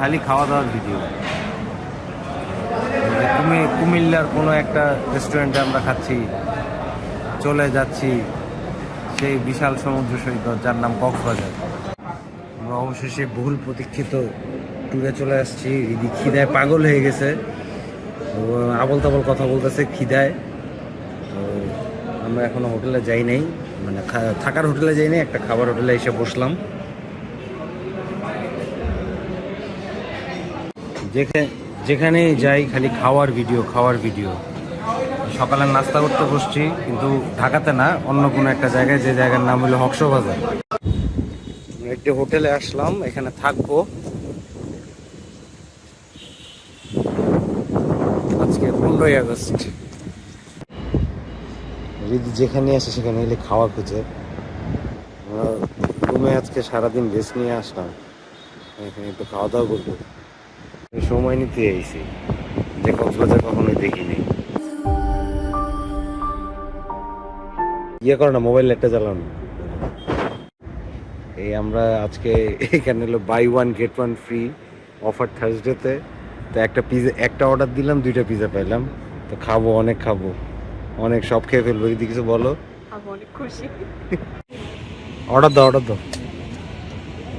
খালি খাওয়া দাওয়ার ভিডিও তুমি কুমিল্লার কোনো একটা রেস্টুরেন্টে আমরা খাচ্ছি, চলে যাচ্ছি সেই বিশাল সমুদ্র সৈকত যার নাম কক্সবাজার। আমরা অবশেষে বহুল প্রতীক্ষিত ট্যুরে চলে আসছি। রিদি খিদায় পাগল হয়ে গেছে। আবল তাবল কথা বলতেছে, খিদায়। আমরা এখনও হোটেলে যাই নাই। মানে থাকার হোটেলে যাই নাই, একটা খাবার হোটেলে এসে বসলাম। যেখানে যেখানে যাই খালি খাওয়ার ভিডিও খাওয়ার ভিডিও। সকালে নাস্তা করতে বসছি, কিন্তু ঢাকাতে না, অন্য কোনো একটা জায়গায়, যে জায়গার নাম হলো হক্সবাজার একটি হোটেলে আসলাম, এখানে থাকব। আজকে পনেরোই আগস্ট। রিদি যেখানে আসে সেখানে এলে খাওয়া খুঁজে। রুমে আজকে সারাদিন রেস্ট নিয়ে আসলাম। এখানে একটু খাওয়া দাওয়া করব। সময় নিতে আইছি। যে কক্সবাজার কখনোই দেখিনি। ইয়ে করো না মোবাইল একটা চালানো এই আমরা আজকে এখানে হলো buy one get one free offer থার্সডেতে তো একটা পিজা একটা অর্ডার দিলাম দুইটা পিজা পেলাম তো খাব অনেক খাব। অনেক সব খেয়ে ফেলব যদি কিছু বলো? অর্ডার দাও অর্ডার দাও।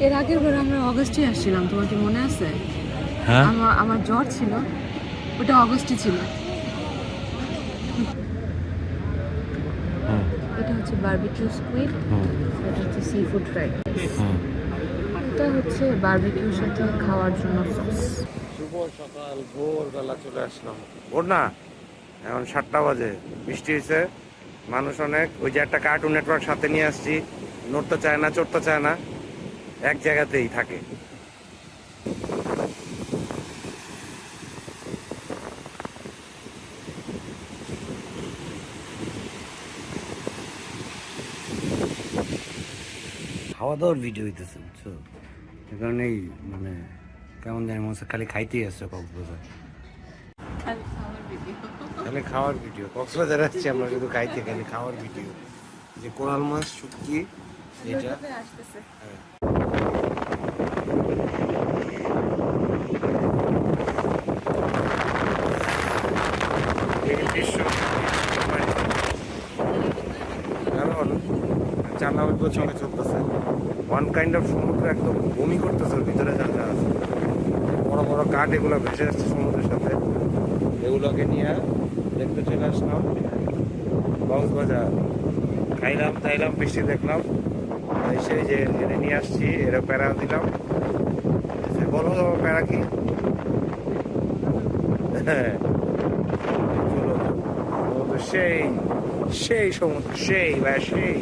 এর আগের বার আমরা অগস্টে আসছিলাম তোমার কি মনে আছে? হ্যাঁ? আমার আমার জ্বর ছিল। ওটা অগস্টে ছিল। এটা হচ্ছে বারবিকিউ স্কুইড এটা হচ্ছে সি ফুড ফ্রাইড এটা হচ্ছে বারবিকিউর সাথে খাওয়ার জন্য সস শুভ সকাল ভোরবেলা চলে আসলাম। ভোর না এখন সাতটা বাজে। বৃষ্টি হয়েছে মানুষ অনেক। ওই যে একটা কার্টুন নেটওয়ার্ক সাথে নিয়ে আসছি। নড়তে চায় না চড়তে চায় না। এক জায়গাতেই থাকে। খাওয়া দাওয়ার ভিডিও হইতেছে বুঝছ? এ কারণেই মানে কেমন জানি মনে খালি খাইতেই আসছো কক্সবাজার। খালি খাওয়ার ভিডিও কক্সবাজার আসছি আমরা শুধু খাইতে খালি খাওয়ার ভিডিও যে কোরাল মাছ শুকিয়ে এটা আসতেছে। বিপদ সঙ্গে চলতেছে। ওয়ান কাইন্ড অফ সমুদ্র একদম বমি করতেছে ভিতরে যা যা আছে। বড় বড় কাঠ এগুলো ভেসে আসছে সমুদ্রের সাথে। এগুলোকে নিয়ে দেখতে চলে আসলাম। কক্সবাজার। খাইলাম তাইলাম বৃষ্টি দেখলাম। এসে যে এনে নিয়ে আসছি, এরা প্যারা দিলাম। বলো প্যারা কি? হ্যাঁ। সেই সেই সমুদ্র, সেই বা সেই।